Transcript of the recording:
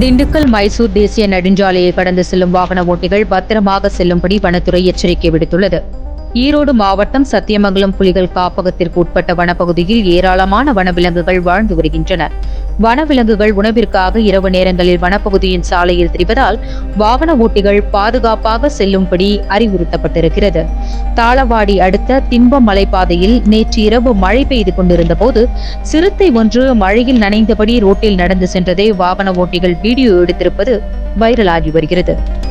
திண்டுக்கல் மைசூர் தேசிய நெடுஞ்சாலையை கடந்து செல்லும் வாகன ஓட்டிகள் பத்திரமாக செல்லும்படி வனத்துறை எச்சரிக்கை விடுத்துள்ளது. ஈரோடு மாவட்டம் சத்தியமங்கலம் புலிகள் காப்பகத்திற்கு உட்பட்ட வனப்பகுதியில் ஏராளமான வனவிலங்குகள் வாழ்ந்து வருகின்றன. வனவிலங்குகள் உணவிற்காக இரவு நேரங்களில் வனப்பகுதியின் சாலையில் திரிவதால் வாகன ஓட்டிகள் பாதுகாப்பாக செல்லும்படி அறிவுறுத்தப்பட்டிருக்கிறது. தாளவாடி அடுத்த திம்ப மலைப்பாதையில் நேற்று இரவு மழை பெய்து கொண்டிருந்த போது சிறுத்தை ஒன்று மழையில் நனைந்தபடி ரோட்டில் நடந்து சென்றதை வாகன ஓட்டிகள் வீடியோ எடுத்திருப்பது வைரலாகி வருகிறது.